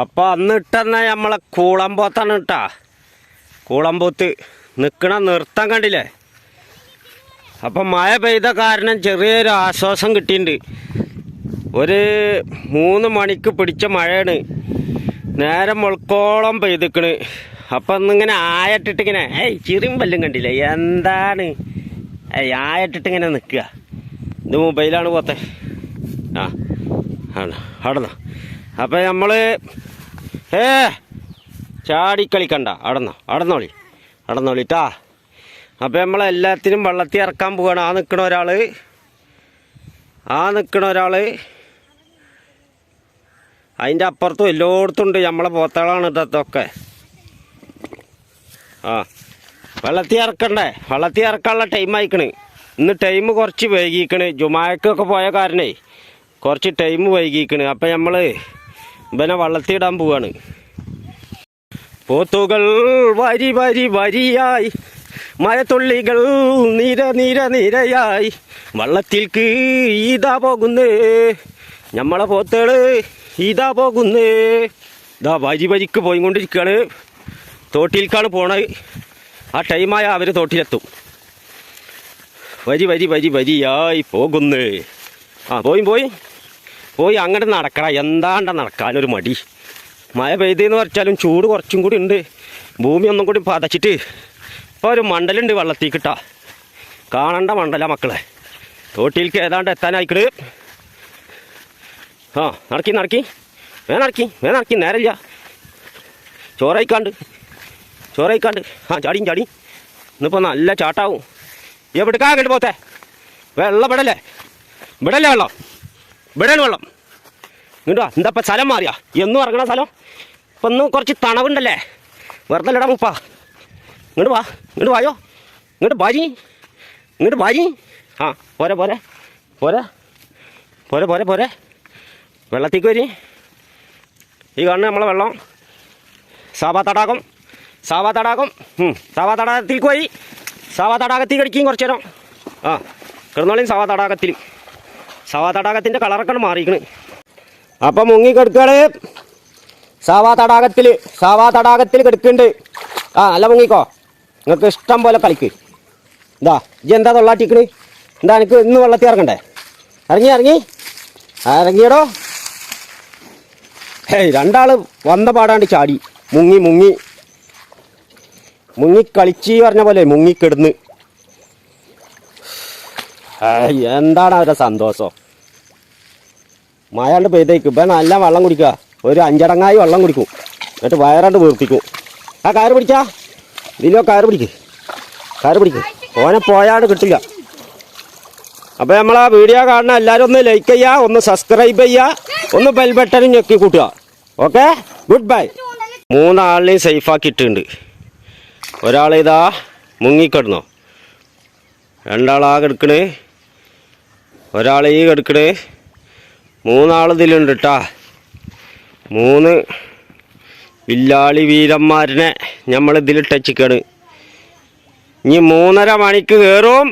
അപ്പൊ അന്ന് ഇട്ടെന്ന നമ്മളെ കൂളമ്പോത്താണ് ഇട്ടാ. കൂളമ്പോത്ത് നിക്കണ നൃത്തം കണ്ടില്ലേ? അപ്പൊ മഴ പെയ്ത കാരണം ചെറിയൊരു ആശ്വാസം കിട്ടിയിട്ടുണ്ട് ഒരു മൂന്ന് മണിക്ക് പിടിച്ച മഴയാണ്. നേരം മുൾക്കോളം പെയ്തിക്കണ്. അപ്പൊ ഇന്നിങ്ങനെ ആയട്ടിട്ടിങ്ങനെ ഏയ് ചിറിയും പല്ലും കണ്ടില്ലേ? എന്താണ്? ഏയ് ആയട്ടിട്ടിങ്ങനെ നിൽക്കുക ഇത് മൊബൈലാണ് പോത്തെ. ആ ആണ് അവിടെന്നോ. അപ്പം നമ്മൾ ഏ ചാടിക്കളിക്കണ്ട അടന്നോ അടന്നോളി അടന്നോളിട്ടാ അപ്പം നമ്മളെല്ലാത്തിനും വെള്ളത്തിൽ ഇറക്കാൻ പോവാണ്. ആ നിൽക്കണ ഒരാൾ ആ നിൽക്കണ ഒരാൾ അതിന്റെ അപ്പുറത്തും എല്ലായിടത്തും ഉണ്ട് നമ്മളെ പോത്തകളാണ് ഇതൊക്കെ. ആ വെള്ളത്തിൽ ഇറക്കണ്ടേ? വെള്ളത്തിൽ ഇറക്കാനുള്ള ടൈം ആയിക്കണ്. ഇന്ന് ടൈം കുറച്ച് വൈകിക്കണ്. ജുമായക്കൊക്കെ പോയ കാരണേ കുറച്ച് ടൈം വൈകിക്കണ്. അപ്പം നമ്മൾ ഇവനെ വള്ളത്തിടാൻ പോവാണ്. പോത്തുകൾ വരി വരി വരിയായി. മഴത്തുള്ളികൾ നിര നിര നിരയായി. വള്ളത്തിൽക്ക് ഇതാ പോകുന്നേ. നമ്മളെ പോത്തുകൾ ഇതാ പോകുന്നേ. ഇതാ വരി വരിക്ക് പോയിക്കൊണ്ടിരിക്കുകയാണ് തോട്ടിൽക്കാണ് പോണത്. ആ ടൈമായ അവർ തോട്ടിലെത്തും. വരി വരി വരി വരിയായി പോകുന്നേ. ആ പോയി പോയി. പോയി അങ്ങോട്ട് നടക്കട. എന്താണ്ട നടക്കാനൊരു മടി. മഴ പെയ്തെന്ന് പറഞ്ഞാലും ചൂട് കുറച്ചും കൂടി ഉണ്ട്. ഭൂമി ഒന്നും കൂടി പതച്ചിട്ട് ഇപ്പോൾ ഒരു മണ്ടലുണ്ട് വെള്ളത്തിൽ കിട്ടാ കാണണ്ട മണ്ടല മക്കളെ. തോട്ടിയിലേക്ക് ഏതാണ്ട് എത്താനായിക്കട് ആ നടക്കി നടക്കി. വേ നടക്കി വേ നടക്കി. നേരമില്ല. ചോറയിക്കാണ്ട് ചോറയിക്കാണ്ട് ആ ചാടി ചാടി ഇന്നിപ്പോൾ നല്ല ചാട്ടാവും. എവിടേക്കാ കണ്ടു പോത്തെ? വെള്ളം ഇവിടല്ലേ? ഇവിടല്ലേ വെള്ളം? ഇവിടെയാണ് വെള്ളം. ഇങ്ങോട്ട് വാ. എന്താ ഇപ്പം സ്ഥലം മാറിയാ? എന്നും ഇറങ്ങണ സ്ഥലം? ഇപ്പം ഒന്ന് കുറച്ച് തണവുണ്ടല്ലേ? വെറുതെ ഇടാ മുപ്പാ ഇങ്ങോട്ട് വാ. ഇങ്ങോട്ട് വായോ. ഇങ്ങോട്ട് ബാജി. ഇങ്ങോട്ട് ബാജി. ആ പോരെ പോരെ. പോരെ. പോരെ പോരെ പോരെ. വെള്ളത്തേക്ക് വരി. ഈ കാണുന്ന നമ്മളെ വെള്ളം. സാവാ തടാകം സാവാ തടാകം സാവാ തടാകത്തിലേക്ക് പോയി സാവാ തടാകത്തിൽ കടിക്കുകയും കുറച്ചു നേരം. ആ കിടന്നോളിയും സാവാ തടാകത്തിൽ സാവാ തടാകത്തിന്റെ കളറൊക്കെ മാറിയിക്കണ് അപ്പം മുങ്ങി കിടക്കുകയാണ് സാവാ തടാകത്തിൽ സാവാ തടാകത്തിൽ കിടക്കുന്നുണ്ട്. ആ അല്ല മുങ്ങിക്കോ. നിങ്ങൾക്ക് ഇഷ്ടം പോലെ കളിക്ക്. ഇതാ ഇജ് എന്താ തൊള്ളാട്ടിക്കണ്? എന്താ എനിക്ക് ഇന്ന് വെള്ളത്തിൽ ഇറങ്ങണ്ടേ? ഇറങ്ങി ഇറങ്ങി. ഇറങ്ങിയടോ. ഹേയ് രണ്ടാൾ വന്ന പാടാണ്ട് ചാടി. മുങ്ങി മുങ്ങി. മുങ്ങി കളിച്ച് പറഞ്ഞ പോലെ മുങ്ങിക്കിടന്ന് ഏയ്, എന്താണ് അവരുടെ സന്തോഷം? മഴണ്ട് പെയ്തേക്കും. ഇപ്പം നല്ല വെള്ളം കുടിക്കുക. ഒരു അഞ്ചടങ്ങായി വെള്ളം കുടിക്കും. എന്നിട്ട് വയറണ്ട് വീർപ്പിക്കും. ആ കയറ് പിടിച്ചാ. ഇതിലോ കയറ് പിടിക്ക്. കയറ് പിടിക്ക്. ഓനെ പോയാണ്ട് കിട്ടില്ല. അപ്പോൾ നമ്മൾ ആ വീഡിയോ കാണുന്ന എല്ലാവരും ഒന്ന് ലൈക്ക് ചെയ്യുക ഒന്ന് സബ്സ്ക്രൈബ് ചെയ്യുക ഒന്ന് ബെൽ ബട്ടണും ഞെക്കി കൂട്ടുക. ഓക്കെ ഗുഡ് ബൈ മൂന്നാളിനെയും സേഫാക്കി ഇട്ടിട്ടുണ്ട്. ഒരാളിതാ മുങ്ങിക്കിടന്നോ. രണ്ടാളാ കിടക്കണ് ഒരാൾ ഈ കിടക്കണ്. മൂന്നാൾ ഇതിലുണ്ട് കേട്ടാ മൂന്ന് വില്ലാളി വീരന്മാരനെ നമ്മൾ ഇതിലിട്ടച്ചിക്കാണ് ഇനി മൂന്നര മണിക്ക് കയറും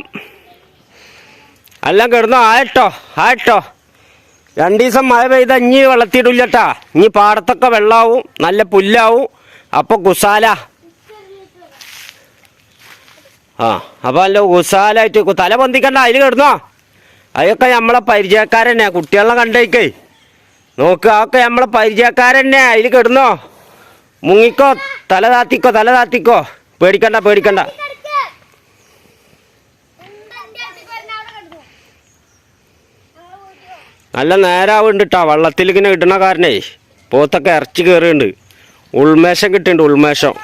എല്ലാം കിടന്നു ആയിട്ടോ ആയിട്ടോ. രണ്ട് ദിവസം മഴ പെയ്ത ഇനി വെള്ളത്തിയിടില്ലട്ടാ ഇനി പാടത്തൊക്കെ വെള്ളമാവും നല്ല പുല്ലാവും. അപ്പോൾ കുസാല. ആ അപ്പോൾ നല്ല കുസാലായിട്ട് തല പൊന്തിക്കണ്ട അതിൽ കിടന്നോ. അതൊക്കെ നമ്മളെ പരിചയക്കാരെന്നെ കുട്ടികളെ കണ്ടേക്കേ. നോക്ക് അതൊക്കെ നമ്മളെ പരിചയക്കാരെന്നെ. അതിൽ കിടന്നോ. മുങ്ങിക്കോ. തല താത്തിക്കോ തല താത്തിക്കോ. പേടിക്കണ്ട പേടിക്കണ്ട. നല്ല നേരാവുണ്ട് കേട്ടോ വെള്ളത്തിൽ ഇങ്ങനെ ഇടണ കാരണേ. പോത്തൊക്കെ ഇറച്ചി കയറുന്നുണ്ട് ഉൾമേശം കിട്ടുന്നുണ്ട് ഉൾമേഷം